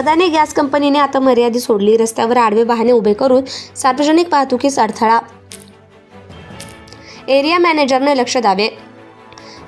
Adani gas कंपनीने आता मर्यादित सोडली. रस्त्यावर आडवे वाहने उभे करून सार्वजनिक वाहतुकीस अडथळा. एरिया मॅनेजरने लक्ष द्यावे.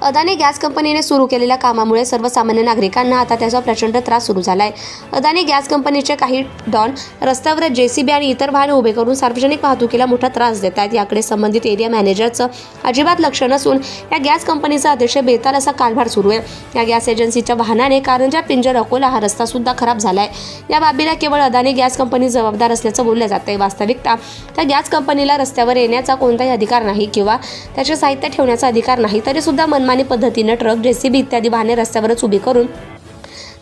अदानी गॅस कंपनीने सुरू केलेल्या कामामुळे सर्वसामान्य नागरिकांना आता त्याचा प्रचंड त्रास सुरू झाला आहे अदानी गॅस कंपनीचे काही डॉन रस्त्यावर जेसीबी आणि इतर वाहने उभे करून सार्वजनिक वाहतुकीला मोठा त्रास देत आहेत. याकडे संबंधित एरिया मॅनेजरचं अजिबात लक्ष नसून या गॅस कंपनीचा अतिशय बेताल असा कारभार सुरू आहे. या गॅस एजन्सीच्या वाहनाने कारंजा पिंजर अकोला हा रस्ता सुद्धा खराब झाला आहे या बाबीला केवळ अदानी गॅस कंपनी जबाबदार असल्याचं बोललं जात आहे. वास्तविकता त्या गॅस कंपनीला रस्त्यावर येण्याचा कोणताही अधिकार नाही किंवा त्याचे साहित्य ठेवण्याचा अधिकार नाही तरी सुद्धा मनमानी पद्धतीनं ट्रक जेसीबी इत्यादी वाहने रस्त्यावरच उभी करून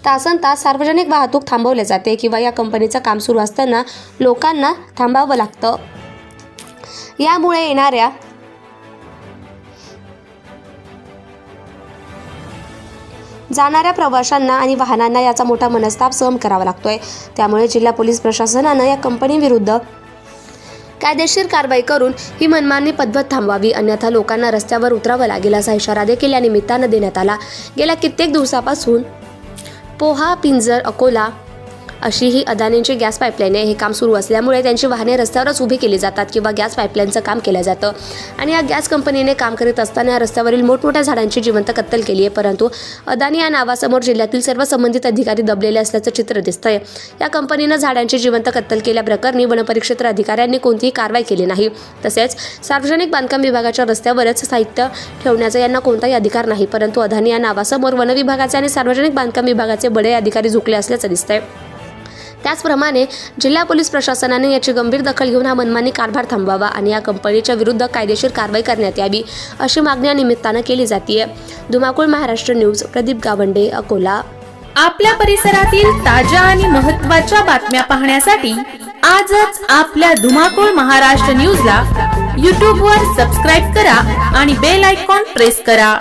तासन तास सार्वजनिक वाहतूक थांबवले जाते किंवा या कंपनीचं काम सुरू असताना लोकांना थांबावं लागतं. यामुळे येणाऱ्या जाणाऱ्या प्रवाशांना आणि वाहनांना याचा मोठा मनस्ताप सहन करावा लागतोय. त्यामुळे जिल्हा पोलीस प्रशासनानं या कंपनीविरुद्ध कायदेशीर कारवाई करून ही मनमानी पद्धत थांबवावी. अन्यथा लोकांना रस्त्यावर उतरावं लागेल असा इशारा देखील या निमित्तानं देण्यात आला. गेल्या कित्येक दिवसापासून पोहा पिंजर अकोला अशी ही अदानींची गॅस पाईपलाईन आहे हे काम सुरू असल्यामुळे त्यांची वाहने रस्त्यावरच उभी केली जातात किंवा गॅस पाईपलाईनचं काम केलं जातं. आणि या गॅस कंपनीने काम करीत असताना या रस्त्यावरील मोठमोठ्या झाडांची जिवंत कत्तल केली आहे. परंतु अदानी या नावासमोर जिल्ह्यातील सर्व संबंधित अधिकारी दबलेले असल्याचं चित्र दिसतंय. या कंपनीनं झाडांची जिवंत कत्तल केल्याप्रकरणी वनपरिक्षेत्र अधिकाऱ्यांनी कोणतीही कारवाई केली नाही. तसेच सार्वजनिक बांधकाम विभागाच्या रस्त्यावरच साहित्य ठेवण्याचा यांना कोणताही अधिकार नाही. परंतु अदानी या नावासमोर वन विभागाचे आणि सार्वजनिक बांधकाम विभागाचे बडे अधिकारी झुकले असल्याचं दिसतंय. त्याचप्रमाणे जिल्हा पोलीस प्रशासनाने याची गंभीर दखल घेऊन हा मनमानी कारभार थांबवावा आणि या कंपनीच्या विरुद्ध कायदेशीर कारवाई करण्यात यावी अशी मागणी या निमित्तानं केली जाते धुमाकूळ महाराष्ट्र न्यूज प्रदीप गावंडे अकोला. आपल्या परिसरातील ताज्या आणि महत्त्वाच्या बातम्या पाहण्यासाठी आजच आपल्या धुमाकूळ महाराष्ट्र न्यूजला यूट्यूबवर सबस्क्राईब करा आणि बेल आयकॉन प्रेस करा.